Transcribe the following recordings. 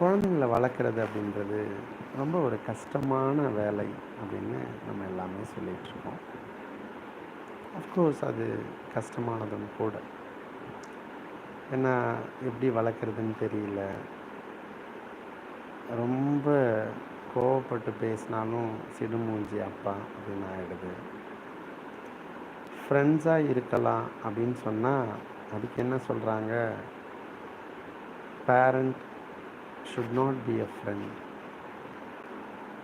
குழந்தைங்கள வளர்க்குறது அப்படின்றது ரொம்ப ஒரு கஷ்டமான வேலை அப்படின்னு நம்ம எல்லாமே சொல்லிகிட்ருக்கோம் அஃப்கோர்ஸ் அது கஷ்டமானதும் கூட. ஏன்னா எப்படி வளர்க்குறதுன்னு தெரியல. ரொம்ப கோவப்பட்டு பேசினாலும் சிடுமூஞ்சி அப்பா அப்படின்னு ஆகிடுது ஃப்ரெண்ட்ஸாக இருக்கலாம் அப்படின்னு சொன்னால் அதுக்கு என்ன சொல்கிறாங்க parent should not be a friend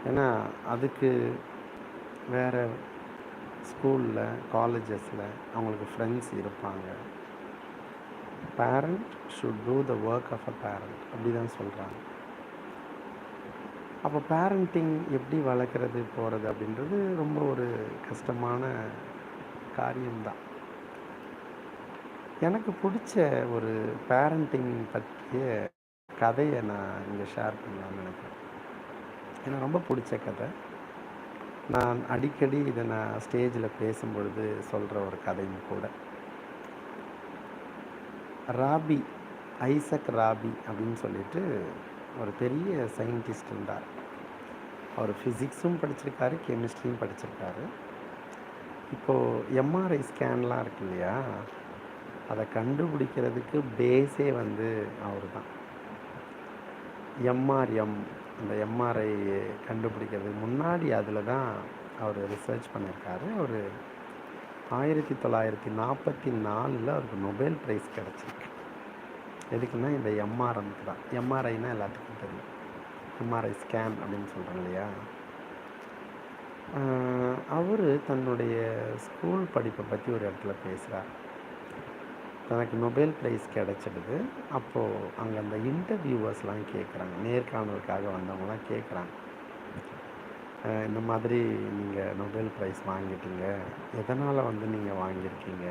ஏன்னா அதுக்கு வேறு ஸ்கூலில் காலேஜஸில் அவங்களுக்கு ஃப்ரெண்ட்ஸ் இருப்பாங்க. Parent should do the work of a parent அப்படி தான் சொல்கிறாங்க அப்போ பேரண்டிங் எப்படி வளர்க்குறது போகிறது அப்படின்றது ரொம்ப ஒரு கஷ்டமான காரியம்தான். எனக்கு பிடிச்ச ஒரு பேரண்டிங் பற்றிய கதையை நான் இங்கே ஷேர் பண்ணலாம்னு நினைக்கிறேன். எனக்கு ரொம்ப பிடிச்ச கதை. நான் அடிக்கடி இதை நான் ஸ்டேஜில் பேசும்பொழுது சொல்கிற ஒரு கதையும் கூட. ராபி ஐசக் ராபி அப்படின்னு சொல்லிட்டு ஒரு பெரிய சயின்டிஸ்ட் இருந்தார். அவர் ஃபிசிக்ஸும் படிச்சிருக்காரு கெமிஸ்ட்ரியும் படிச்சிருக்காரு. இப்போது எம்ஆர்ஐ ஸ்கேன்லாம் இருக்கு இல்லையா? அதை கண்டுபிடிக்கிறதுக்கு பேஸே வந்து அவர் தான் எம்ஆர்எம் அந்த எம்ஆர்ஐ கண்டுபிடிக்கிறதுக்கு முன்னாடி அதில் தான் அவர் ரிசர்ச் பண்ணியிருக்காரு அவர் ஆயிரத்தி தொள்ளாயிரத்தி நாற்பத்தி நாலில் அவருக்கு நொபேல் ப்ரைஸ் கிடச்சிருக்கு. எதுக்குன்னா இந்த எம்ஆர்எம்க்கு தான். எம்ஆர்ஐனால் எல்லாத்துக்கும் தெரியும். எம்ஆர்ஐ ஸ்கேன் அப்படின்னு சொல்கிறோம் இல்லையா? அவர் தன்னுடைய ஸ்கூல் படிப்பை பற்றி ஒரு இடத்துல பேசுகிறார் தனக்கு நொபேல் ப்ரைஸ் கிடச்சிடுது அப்போது அங்கே அந்த இன்டர்வியூவர்ஸ்லாம் கேட்குறாங்க நேர்காணலுக்காக வந்தவங்களாம் கேட்குறாங்க இந்த மாதிரி நீங்கள் நொபேல் ப்ரைஸ் வாங்கிட்டீங்க. எதனால் வந்து நீங்கள் வாங்கியிருக்கீங்க?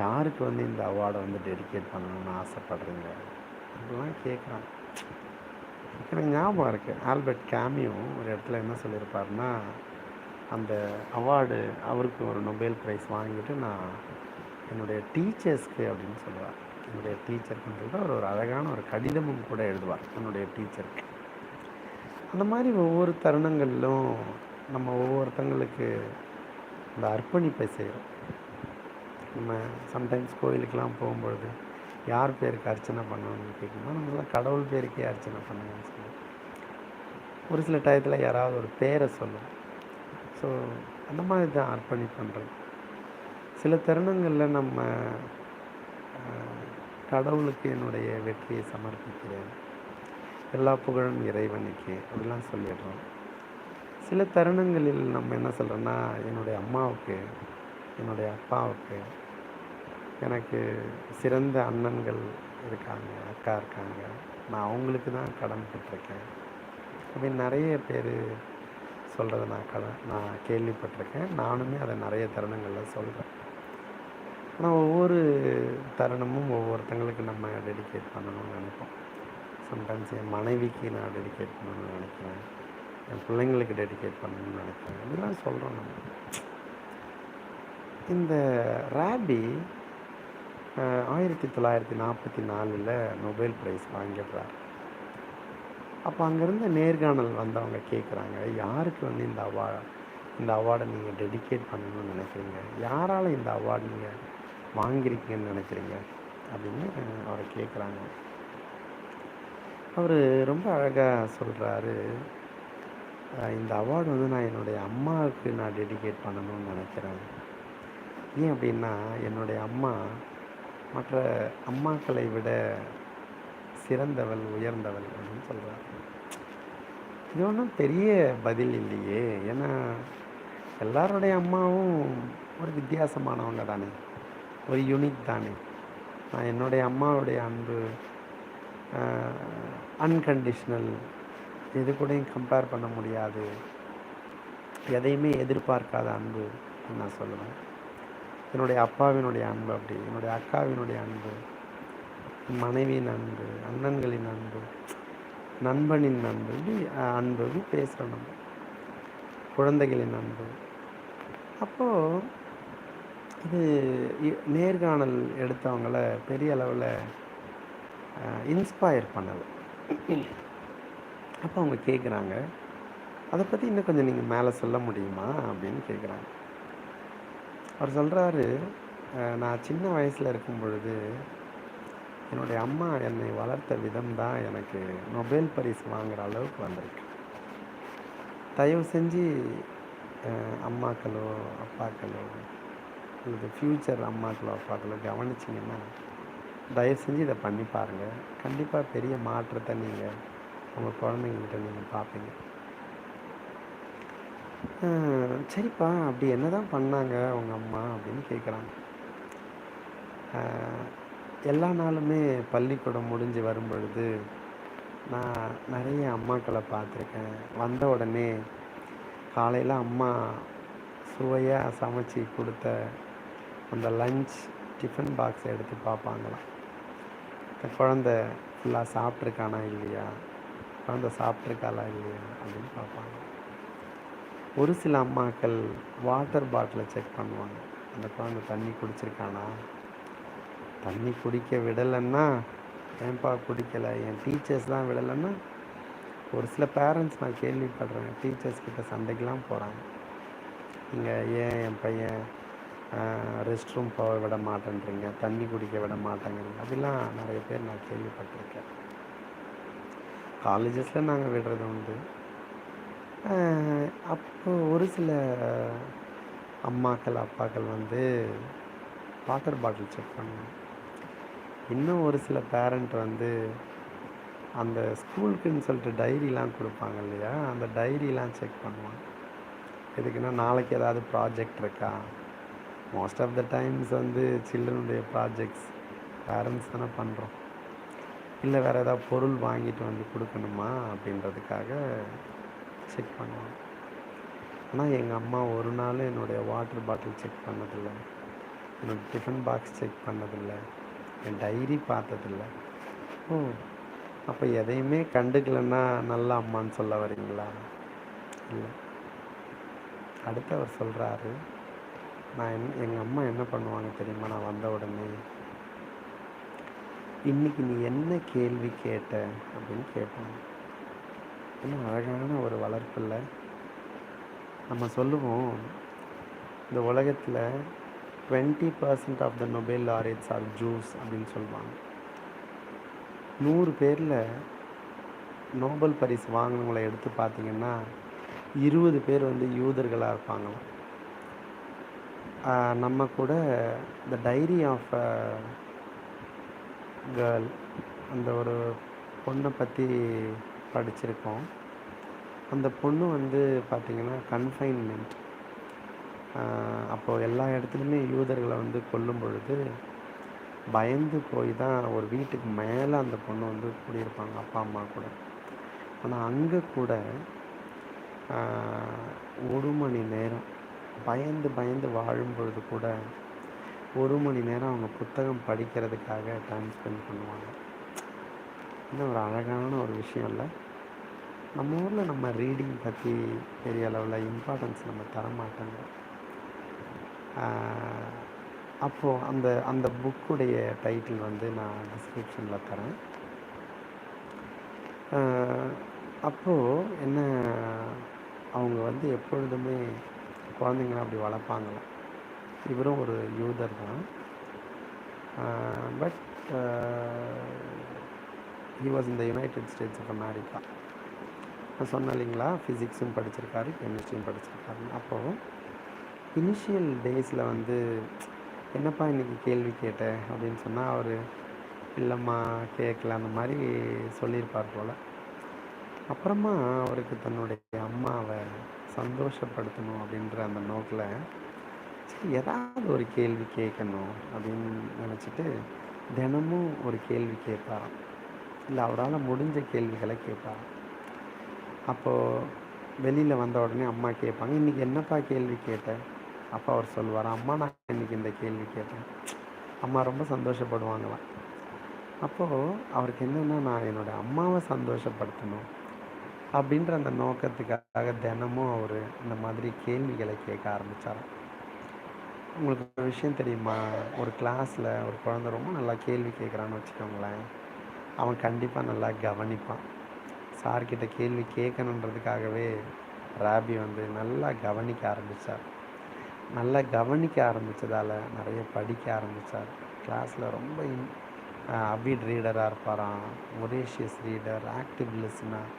யாருக்கு வந்து இந்த அவார்டை வந்து டெடிகேட் பண்ணணும்னு ஆசைப்படுறீங்க? அப்படிலாம் கேட்குறாங்க எனக்கு ஞாபகம் இருக்குது ஆல்பர்ட் கேமியும் ஒரு இடத்துல என்ன சொல்லியிருப்பாருன்னா அந்த அவார்டு அவருக்கு ஒரு நொபேல் ப்ரைஸ் வாங்கிட்டு நான் என்னுடைய டீச்சர்ஸ்க்கு அப்படின்னு சொல்லுவார். என்னுடைய டீச்சருக்குன்னு சொல்லிட்டு அவர் ஒரு அழகான ஒரு கடிதமும் கூட எழுதுவார் என்னுடைய டீச்சருக்கு. அந்த மாதிரி ஒவ்வொரு தருணங்களிலும் நம்ம ஒவ்வொருத்தங்களுக்கு அந்த அர்ப்பணிப்பை செய்கிறோம். நம்ம சம்டைம்ஸ் கோயிலுக்கெலாம் போகும்பொழுது யார் பேருக்கு அர்ச்சனை பண்ணணும்னு கேட்கும்போது நம்மளாம் கடவுள் பேருக்கே அர்ச்சனை பண்ணுங்கன்னு சொல்லுவோம். ஒரு சில டயத்தில் யாராவது ஒரு பேரை சொல்லுவோம். ஸோ அந்த மாதிரி தான் அர்ப்பணி பண்ணுறது சில தருணங்களில் நம்ம கடவுளுக்கு என்னுடைய வெற்றியை சமர்ப்பிக்கிறேன். எல்லா புகழும் இறைவனுக்கு அப்படிலாம் சொல்லிடுறோம். சில தருணங்களில் நம்ம என்ன சொல்கிறோன்னா என்னுடைய அம்மாவுக்கு என்னுடைய அப்பாவுக்கு எனக்கு சிறந்த அண்ணன்கள் இருக்காங்க அக்கா இருக்காங்க. நான் அவங்களுக்கு தான் கடன் பட்டிருக்கேன். அப்படின்னு நிறைய பேர் சொல்கிறத நான் கட நான் கேள்விப்பட்டிருக்கேன். நானுமே அதை நிறைய தருணங்களில் சொல்கிறேன் ஆனால் ஒவ்வொரு தருணமும் ஒவ்வொருத்தங்களுக்கு நம்ம டெடிகேட் பண்ணணும்னு நினைப்போம். சம்டைம்ஸ் என் மனைவிக்கு நான் டெடிகேட் பண்ணணும்னு நினைக்கிறேன். என் பிள்ளைங்களுக்கு டெடிகேட் பண்ணணும்னு நினைக்கிறேன். இதெல்லாம் சொல்கிறோம் நம்ம. இந்த ராபி ஆயிரத்தி தொள்ளாயிரத்தி நாற்பத்தி நாலில் நொபேல் ப்ரைஸ் வாங்கிடுறார். அப்போ அங்கேருந்து நேர்காணல் வந்தவங்க கேட்குறாங்க யாருக்கு வந்து இந்த அவார்டு இந்த அவார்டை நீங்கள் டெடிகேட் பண்ணணும்னு நினைக்கிறீங்க? யாரால் இந்த அவார்டு நீங்கள் வாங்கியிருக்கீங்கன்னு நினைக்கிறீங்க அப்படின்னு அவரை கேட்குறாங்க. அவர் ரொம்ப அழகாக சொல்கிறாரு இந்த அவார்டு வந்து நான் என்னுடைய அம்மாவுக்கு நான் டெடிகேட் பண்ணணும்னு நினைக்கிறேன். ஏன் அப்படின்னா என்னுடைய அம்மா மற்ற அம்மாக்களை விட சிறந்தவள் உயர்ந்தவள் அப்படின்னு சொல்கிறார் இது ஒன்றும் பெரிய பதில் இல்லையே. ஏன்னா எல்லாருடைய அம்மாவும் ஒரு வித்தியாசமானவங்க தானே. ஒரு யூனிக் தானே. நான் என்னுடைய அம்மாவுடைய அன்பு அன்கண்டிஷ்னல் எது கூடயும் கம்பேர் பண்ண முடியாது. எதையுமே எதிர்பார்க்காத அன்பு நான் சொல்லுவேன். என்னுடைய அப்பாவினுடைய அன்பு அப்படி என்னுடைய அக்காவினுடைய அன்பு மனைவியின் அன்பு அண்ணன்களின் அன்பு நண்பனின் அன்பு இப்படி அன்பு பேசுகிறோம் நம்ம. குழந்தைகளின் அன்பு. அப்போது இது நேர்காணல் எடுத்தவங்கள பெரிய அளவில் இன்ஸ்பயர் பண்ணலை அப்போ அவங்க கேட்குறாங்க அதை பற்றி இன்னும் கொஞ்சம் நீங்கள் மேலே சொல்ல முடியுமா? அப்படின்னு கேட்குறாங்க அவர் சொல்கிறாரு நான் சின்ன வயசில் இருக்கும் பொழுது என்னுடைய அம்மா என்னை வளர்த்த விதம் தான் எனக்கு நொபேல் பரிசு வாங்குகிற அளவுக்கு வந்திருக்கு. தயவு செஞ்சு அம்மாக்களோ அப்பாக்களோ அல்லது ஃப்யூச்சர் அம்மாக்களை அப்பாக்களோ கவனிச்சிங்கன்னா தயவு செஞ்சு இதை பண்ணி பாருங்கள் கண்டிப்பாக பெரிய மாற்றத்தை நீங்கள் உங்கள் குழந்தைங்கள்கிட்ட நீங்கள் பார்ப்பீங்க. சரிப்பா அப்படி என்ன தான் பண்ணாங்க அவங்க அம்மா அப்படின்னு கேட்குறாங்க எல்லா நாளுமே பள்ளிக்கூடம் முடிஞ்சு வரும் பொழுது நான் நிறைய அம்மாக்களை பார்த்துருக்கேன். வந்த உடனே காலையில் அம்மா சுவையாக சமைச்சு கொடுத்த அந்த லஞ்ச் டிஃபன் பாக்ஸை எடுத்து பார்ப்பாங்களாம். இந்த குழந்த ஃபுல்லாக சாப்பிட்ருக்கானா இல்லையா? குழந்த சாப்பிட்ருக்காளா இல்லையா? அப்படின்னு பார்ப்பாங்க. ஒரு சில அம்மாக்கள் வாட்டர் பாட்டிலை செக் பண்ணுவாங்க. அந்த குழந்தை தண்ணி குடிச்சிருக்கானா? தண்ணி குடிக்க விடலைன்னா ஏன்பா குடிக்கலை? என் டீச்சர்ஸ் தான் விடலைன்னா ஒரு சில பேரண்ட்ஸ் நான் கேள்விப்படுறேன். டீச்சர்ஸ் கிட்ட சண்டைக்கெலாம் போகிறாங்க இங்கே ஏன் என் பையன் ரெஸ்ட் ரூம் போக விட மாட்டேன்றீங்க தண்ணி குடிக்க விட மாட்டேங்கிறீங்க. அப்படிலாம் நிறைய பேர் நான் கேள்விப்பட்டிருக்கேன். காலேஜஸில் நாங்கள் விடுறது உண்டு. அப்போ ஒரு சில அம்மாக்கள் அப்பாக்கள் வந்து வாட்டர் பாட்டில் செக் பண்ணுவோம் இன்னும் ஒரு சில பேரண்ட் வந்து அந்த ஸ்கூலுக்குன்னு சொல்லிட்டு டைரிலாம் கொடுப்பாங்க இல்லையா? அந்த டைரிலாம் செக் பண்ணுவாங்க. எதுக்குன்னா நாளைக்கு ஏதாவது ப்ராஜெக்ட் இருக்கா? மோஸ்ட் ஆஃப் த டைம்ஸ் வந்து சில்ட்ரனுடைய ப்ராஜெக்ட்ஸ் பேரண்ட்ஸ் தானே பண்ணுறோம் இல்லை வேறு ஏதாவது பொருள் வாங்கிட்டு வந்து கொடுக்கணுமா அப்படின்றதுக்காக செக் பண்ணுவாங்க ஆனால் எங்கள் அம்மா ஒரு நாள் என்னுடைய வாட்டர் பாட்டில் செக் பண்ணதில்லை. என்னோடய டிஃபன் பாக்ஸ் செக் பண்ணதில்லை. என் டைரி பார்த்ததில்ல. ஓ அப்போ எதையுமே கண்டுக்கலைன்னா நல்ல அம்மான்னு சொல்ல வரீங்களா? இல்லை. அடுத்து அவர் சொல்கிறாரு நான் என் எங்கள் அம்மா என்ன பண்ணுவாங்க தெரியுமா? நான் வந்த உடனே இன்னைக்கு நீ என்ன கேள்வி கேட்ட? அப்படின்னு கேட்பாங்க. இன்னும் அழகான ஒரு வளர்ப்பில்லை நம்ம சொல்லுவோம் இந்த உலகத்தில் twenty percent of the Nobel laureates are Jews அப்படின்னு சொல்லுவாங்க. நூறு பேரில் நோபல் பரிசு வாங்கினவங்களை எடுத்து பார்த்தீங்கன்னா இருபது பேர் வந்து யூதர்களாக இருப்பாங்களாம். நம்ம கூட the diary of a girl அந்த ஒரு பொண்ணை பற்றி படிச்சிருக்கோம். அந்த பொண்ணு வந்து பார்த்திங்கன்னா கன்ஃபைன்மெண்ட் அப்போது எல்லா இடத்துலையுமே யூதர்களை வந்து கொல்லும் பொழுது பயந்து போய் தான் ஒரு வீட்டுக்கு மேலே அந்த பொண்ணு வந்து கூடியிருப்பாங்க அப்பா அம்மா கூட. ஆனால் அங்கே கூட ஒரு மணி நேரம் பயந்து பயந்து வாழும் பொழுது கூட ஒரு மணி நேரம் அவங்க புத்தகம் படிக்கிறதுக்காக டைம் ஸ்பெண்ட் பண்ணுவாங்க. இன்னும் ஒரு அழகான ஒரு விஷயம் இல்லை? நம்ம ஊரில் நம்ம ரீடிங் பற்றி பெரிய அளவில் இம்பார்ட்டன்ஸ் நம்ம தர மாட்டோங்க அப்போது அந்த அந்த புக்குடைய டைட்டில் வந்து நான் டிஸ்கிரிப்ஷனில் தரேன். அப்போது என்ன அவங்க வந்து எப்பொழுதுமே குழந்தைங்களாம் அப்படி வளர்ப்பாங்களாம். இவரும் ஒரு யூதர் தான். பட் ஹி வாஸ் இந்த யுனைடெட் ஸ்டேட்ஸ் ஆஃப் அமெரிக்கா நான் சொன்னேன் இல்லைங்களா? ஃபிசிக்ஸும் படிச்சிருக்காரு கெமிஸ்ட்ரியும் படிச்சிருக்காரு அப்போது இனிஷியல் டேஸில் வந்து என்னப்பா இன்றைக்கி கேள்வி கேட்டேன்? அப்படின்னு சொன்னால் அவர் இல்லைம்மா கேட்கல அந்த மாதிரி சொல்லியிருப்பார் போல். அப்புறமா அவருக்கு தன்னுடைய அம்மாவை சந்தோஷப்படுத்தணும் அப்படின்ற அந்த நோக்கில் சரி ஏதாவது ஒரு கேள்வி கேட்கணும் அப்படின்னு நினச்சிட்டு தினமும் ஒரு கேள்வி கேட்பாராம். இல்லை அவரால் முடிஞ்ச கேள்விகளை கேட்பாராம். அப்போது வெளியில் வந்த உடனே அம்மா கேட்பாங்க இன்றைக்கி என்னப்பா கேள்வி கேட்டேன் அப்பா அவர் சொல்லுவார் அம்மா நான் இன்றைக்கி இந்த கேள்வி கேட்டேன். அம்மா ரொம்ப சந்தோஷப்படுவாங்களாம் அப்போது அவருக்கு என்னென்னா நான் என்னோடய அம்மாவை சந்தோஷப்படுத்தணும். அப்படின்ற அந்த நோக்கத்துக்காக தினமும் அவர் இந்த மாதிரி கேள்விகளை கேட்க ஆரம்பித்தார் உங்களுக்கு ஒரு விஷயம் தெரியுமா? ஒரு கிளாஸில் ஒரு குழந்தை ரொம்ப நல்லா கேள்வி கேட்குறான்னு வச்சுக்கோங்களேன். அவன் கண்டிப்பாக நல்லா கவனிப்பான். சார்கிட்ட கேள்வி கேட்கணுன்றதுக்காகவே ராபி வந்து நல்லா கவனிக்க ஆரம்பித்தார் நல்லா கவனிக்க ஆரம்பித்ததால் நிறைய படிக்க ஆரம்பித்தார் கிளாஸில் ரொம்ப இன் அவிட் ரீடராக இருப்பாராம். ஒரேஷியஸ் ரீடர் ஆக்டிவ் லிஸ்னர்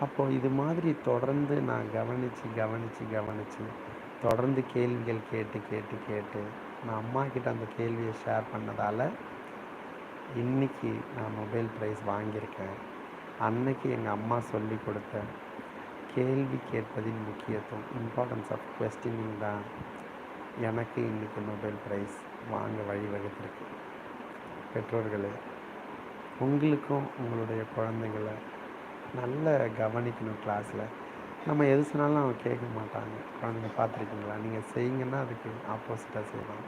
அப்போது இது மாதிரி தொடர்ந்து நான் கவனித்து கவனித்து கவனித்து தொடர்ந்து கேள்விகள் கேட்டு கேட்டு கேட்டு நான் அம்மா கிட்ட அந்த கேள்வியை ஷேர் பண்ணதால் இன்னைக்கு நான் மொபைல் ப்ரைஸ் வாங்கியிருக்கேன். அன்னைக்கு எங்கள் அம்மா சொல்லி கொடுத்த கேள்வி கேட்பதின் முக்கியத்துவம் இம்பார்ட்டன்ஸ் ஆஃப் கொஸ்டினிங் தான் எனக்கு இன்றைக்கி நொபேல் ப்ரைஸ் வாங்க வழிவகுத்திருக்கு. பெற்றோர்களே உங்களுக்கும் உங்களுடைய குழந்தைங்கள நல்ல கவனிக்கணும் கிளாஸில் நம்ம எது சொன்னாலும் அவங்க கேட்க மாட்டாங்க. குழந்தைங்க பார்த்துருக்கீங்களா? நீங்கள் செய்யுங்கன்னா அதுக்கு ஆப்போசிட்டாக செய்வாங்க.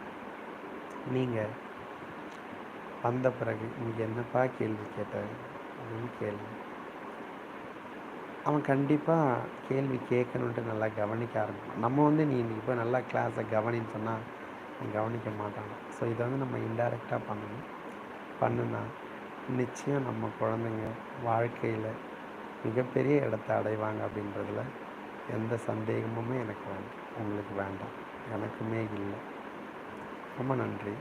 நீங்கள் வந்த பிறகு இங்கே என்னப்பா கேள்வி கேட்ட? அப்படின்னு கேள்வி அவன் கண்டிப்பாக கேள்வி கேட்கணுன்ட்டு நல்லா கவனிக்க ஆரம்பிக்கும் நம்ம வந்து நீ இப்போ நல்லா கிளாஸை கவனின்னு சொன்னால் கவனிக்க மாட்டான். ஸோ இதை வந்து நம்ம இன்டைரக்டாக பண்ணணும். பண்ணுனா நிச்சயம் நம்ம குழந்தைங்க வாழ்க்கையில் மிகப்பெரிய இடத்த அடைவாங்க அப்படின்றதுல எந்த சந்தேகமுமே எனக்கு வேண்டாம் உங்களுக்கு வேண்டாம். எனக்குமே இல்லை. ரொம்ப நன்றி.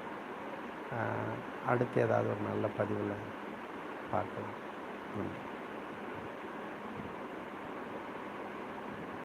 அடுத்து ஏதாவது ஒரு நல்ல பதிவில் பார்க்கலாம். நன்றி.